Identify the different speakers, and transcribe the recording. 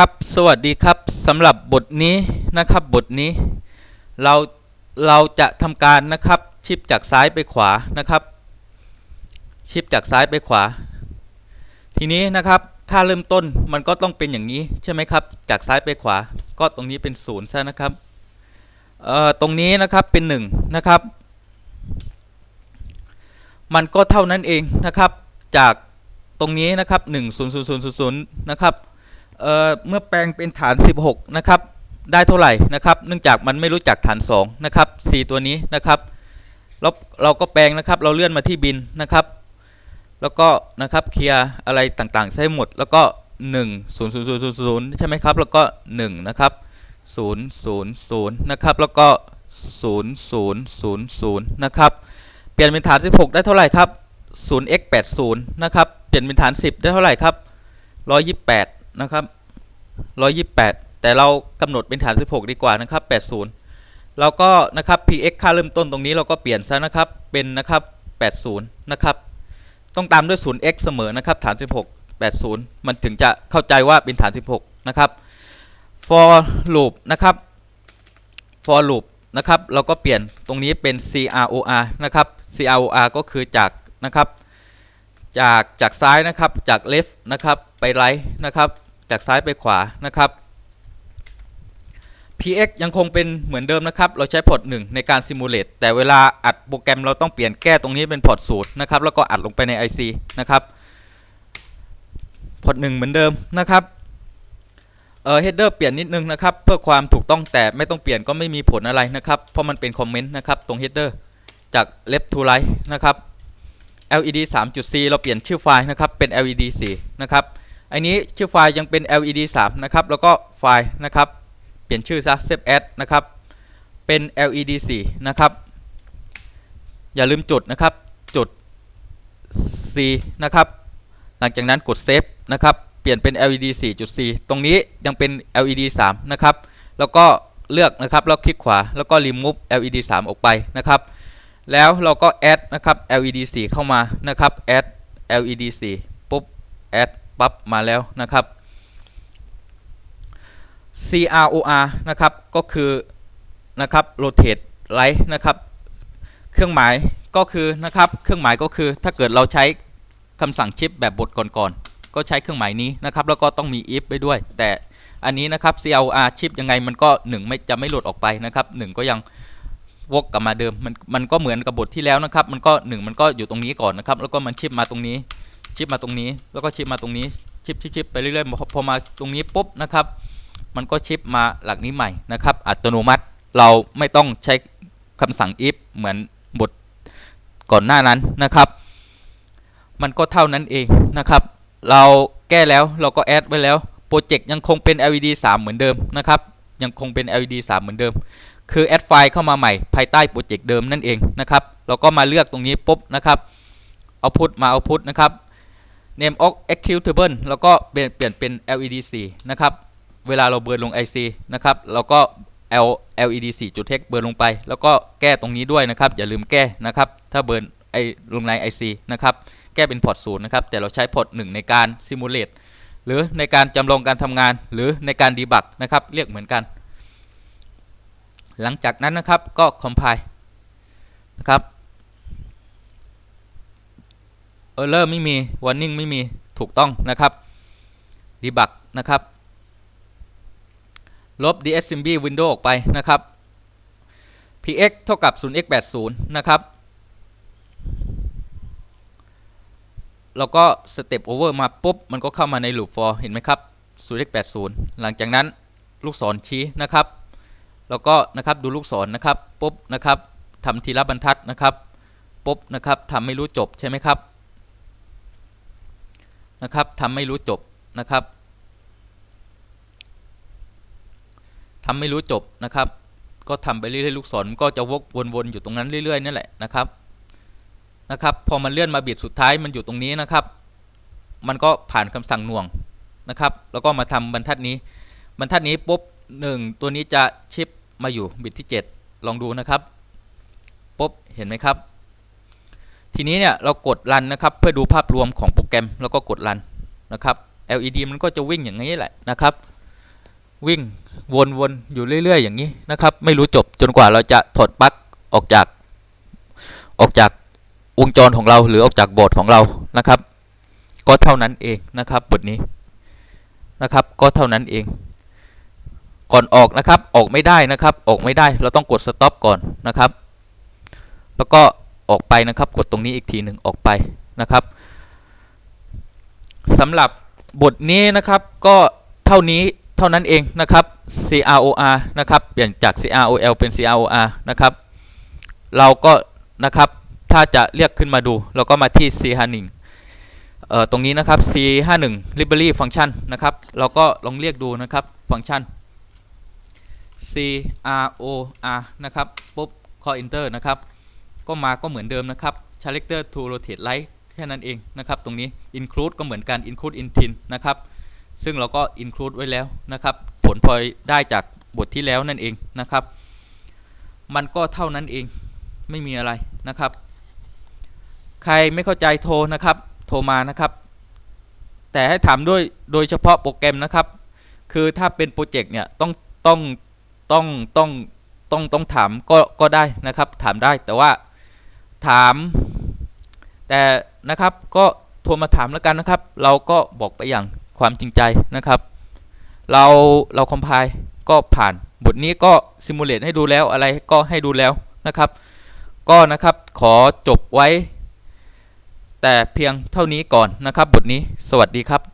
Speaker 1: ครับสวัสดีครับสำหรับบทนี้นะครับบทนี้ เราเราจะทำการนะครับชิปจากซ้ายไปขวานะครับ ชิปจากซ้ายไปขวา ทีนี้นะครับค่าเริ่มต้นมันก็ต้องเป็นอย่างนี้ใช่ไหมครับ จากซ้ายไปขวา ก็ตรงนี้เป็นศูนย์ซะนะครับเอ่อตรงนี้นะครับเป็น1นะครับ มันก็เท่านั้นเองนะครับ จากตรงนี้นะครับ 1 0 0 0 0 0นะครับ เมื่อแปลงเป็นฐาน 16 นะครับ ได้เท่าไหร่นะครับ เนื่องจากมันไม่รู้จักฐาน 2 นะครับ 4 ตัวนี้นะครับแล้วเราก็แปลงนะครับ เราเลื่อนมาที่บินนะครับ แล้วก็นะครับเคลียร์อะไรต่างๆใช้หมด แล้วก็ 1 0 0 0 0 0ใช่ไหมครับ แล้วก็ 1 นะครับ 0 0 0 นะครับ แล้วก็ 0 0 0 0 นะครับ เปลี่ยนเป็นฐาน 16 ได้เท่าไหร่ครับ 0x 80 นะครับ เปลี่ยนเป็นฐาน 10 ได้เท่าไหร่ครับ128 นะครับ128 แต่เรากำหนดเป็นฐาน 16 ดีกว่านะครับ 80 เราก็นะครับ px ค่าเริ่มต้นตรงนี้เราก็เปลี่ยนซะนะครับเป็นนะครับ 80 นะครับ ต้องตามด้วย 0x เสมอนะครับฐาน 16 80 มันถึงจะเข้าใจว่าเป็นฐาน 16 นะครับ for loop นะครับ for loop นะครับ เราก็เปลี่ยนตรงนี้เป็น cror นะครับ cror ก็คือจากนะครับ จากจากซ้ายนะครับจาก left นะครับไป right นะครับ จากซ้ายไปขวานะครับ px ยังคงเป็นเหมือนเดิมนะครับ เราใช้พอร์ต1ในการ simulate แต่เวลาอัดโปรแกรมเราต้องเปลี่ยนแก้ตรงนี้เป็นพอร์ต0นะครับ แล้วก็อัดลงไปใน IC นะครับ พอร์ต1เหมือนเดิมนะครับ เออ header เปลี่ยนนิดนึงนะครับ เพื่อความถูกต้องแต่ไม่ต้องเปลี่ยนก็ไม่มีผลอะไรนะครับ เพราะมันเป็นคอมเมนต์นะครับ ตรง header จาก left to right นะครับ LED 3.c เราเปลี่ยนชื่อไฟล์นะครับ เป็น LED 4 นะครับ อันนี้ชื่อไฟล์ยังเป็น LED 3 นะครับ แล้วก็ไฟล์นะครับ เปลี่ยนชื่อซะ save as นะครับ เป็น LED 4 นะครับ อย่าลืมจุดนะครับ จุด C นะครับ หลังจากนั้นกด save นะครับ เปลี่ยนเป็น LED 4.4ตรงนี้ยังเป็น LED 3 นะครับ แล้วก็เลือกนะครับ แล้วคลิกขวา แล้วก็ remove LED 3 ออกไปนะครับ แล้วเราก็ add นะครับ LED 4 เข้ามา นะครับ add LED 4 ปุ๊บ add ปั๊บมาแล้วนะครับ CROR นะครับก็คือนะครับ rotate right นะครับเครื่องหมายก็คือนะครับเครื่องหมายก็คือถ้าเกิดเราใช้คำสั่งชิปแบบบทก่อนๆก็ใช้เครื่องหมายนี้นะครับแล้วก็ต้องมี if ไปด้วย แต่อันนี้นะครับ CROR ชิปยังไงมันก็ 1 ไม่จะไม่หลุดออกไปนะครับ1ก็ยังวกกลับมาเดิมมันมันก็เหมือนกับบทที่แล้วนะครับ มันก็ 1 มันก็อยู่ตรงนี้ก่อนนะครับ แล้วก็มันชิปมาตรงนี้ ชิปมาตรงนี้ แล้วก็ชิปมาตรงนี้ชิปชิปชิปไปเรื่อยๆพอพอมาตรงนี้ปุ๊บนะครับมันก็ชิปมาหลักนี้ใหม่นะครับ อัตโนมัติเราไม่ต้องใช้คำสั่ง if เหมือนบทก่อนหน้านั้นนะครับ มันก็เท่านั้นเองนะครับ เราแก้แล้วเราก็แอดไว้แล้วโปรเจกต์ยังคงเป็น LED 3 เหมือนเดิมนะครับ ยังคงเป็น LED 3 เหมือนเดิม คือแอดไฟล์เข้ามาใหม่ภายใต้โปรเจกต์เดิมนั่นเองนะครับ เราก็มาเลือกตรงนี้ปุ๊บนะครับเอาพุทมาเอาพุทนะครับ name of executable แล้วก็เปลี่ยนเปลี่ยนเป็น LED 4นะครับ เวลาเราเบิร์นลง IC นะครับเราก็ L LED 4จุด text เบิร์นลงไป แล้วก็แก้ตรงนี้ด้วยนะครับ อย่าลืมแก้นะครับ ถ้าเบิร์นไอลงใน IC นะครับ แก้เป็นพอร์ตศูนย์นะครับ แต่เราใช้พอร์ต1ในการ simulate หรือในการจำลองการทำงาน หรือในการ debug นะครับ เรียกเหมือนกัน หลังจากนั้นนะครับก็ compile นะครับ error ไม่มี warning ไม่มีถูกต้องนะครับ debug นะครับ ลบ dsmb window ออกไปนะครับ px เท่ากับ 0x 80 นะครับเราก็ step over มาปุ๊บ มันก็เข้ามาใน loop for เห็นไหมครับ 0x 80 หลังจากนั้นลูกศรชี้นะครับ แล้วก็นะครับดูลูกศรนะครับปุ๊บนะครับทำทีละบรรทัดนะครับปุ๊บนะครับทำไม่รู้จบใช่ไหมครับ นะครับทำไม่รู้จบนะครับทำไม่รู้จบนะครับ ก็ทำไปเรื่อยๆลูกศรก็จะวกวนๆอยู่ตรงนั้นเรื่อยๆนั่นแหละนะครับนะครับ พอมันเลื่อนมาบีบสุดท้ายมันอยู่ตรงนี้นะครับ มันก็ผ่านคำสั่งหน่วงนะครับ แล้วก็มาทำบรรทัดนี้ บรรทัดนี้ปุ๊บหนึ่งตัวนี้จะชิปมาอยู่บิตที่ 7 ลองดูนะครับปุ๊บเห็นไหมครับ ทีนี้เนี่ยเรากดรันนะครับเพื่อดูภาพรวมของโปรแกรมแล้วก็กดรันนะครับ LED มันก็จะวิ่งอย่างนี้แหละนะครับ วิ่งวนๆอยู่เรื่อย ๆ อย่างนี้นะครับ ไม่รู้จบจนกว่าเราจะถอดปลั๊กออกจากออกจากวงจรของเราหรือออกจากบสถ์ของเรานะครับ ก็เท่านั้นเองนะครับบทนี้นะครับ ก็เท่านั้นเอง ก่อนออกนะครับออกไม่ได้นะครับ ออกไม่ได้เราต้องกด stop ก่อนนะครับ แล้วก็ ออกไปนะครับ กดตรงนี้อีกทีหนึ่งออกไปนะครับสำหรับบทนี้นะครับก็เท่านี้เท่านั้นเองนะครับ CROR นะครับ เปลี่ยนจาก CROL เป็น CROR นะครับ เราก็นะครับ ถ้าจะเรียกขึ้นมาดู เราก็มาที่ C51 เอ่อ ตรงนี้นะครับ C51 library function นะครับ เราก็ลองเรียกดูนะครับ ฟังก์ชัน C R O R นะครับ ปุ๊บ call enter นะครับ ก็มาก็เหมือนเดิมนะครับ selector to rotate right แค่นั้นเองนะครับ ตรงนี้ include ก็เหมือนกัน include intin นะครับ ซึ่งเราก็ include ไว้แล้วนะครับ ผลพลอยได้จากบทที่แล้วนั่นเองนะครับ มันก็เท่านั้นเองไม่มีอะไรนะครับ ใครไม่เข้าใจโทรนะครับ โทรมานะครับ แต่ให้ถามด้วยโดยเฉพาะโปรแกรมนะครับ คือถ้าเป็นโปรเจกต์เนี่ยต้องต้องต้องต้องต้องต้องถามก็ก็ได้นะครับ ถามได้แต่ว่า ถาม แต่นะครับก็โทรมาถามแล้วกันนะครับ เราก็บอกไปอย่างความจริงใจนะครับ เราเราคอมไพล์ก็ผ่านบทนี้ก็ซิมูเลตให้ดูแล้วอะไรก็ให้ดูแล้วนะครับ ก็นะครับขอจบไว้ แต่เพียงเท่านี้ก่อนนะครับ บทนี้สวัสดีครับ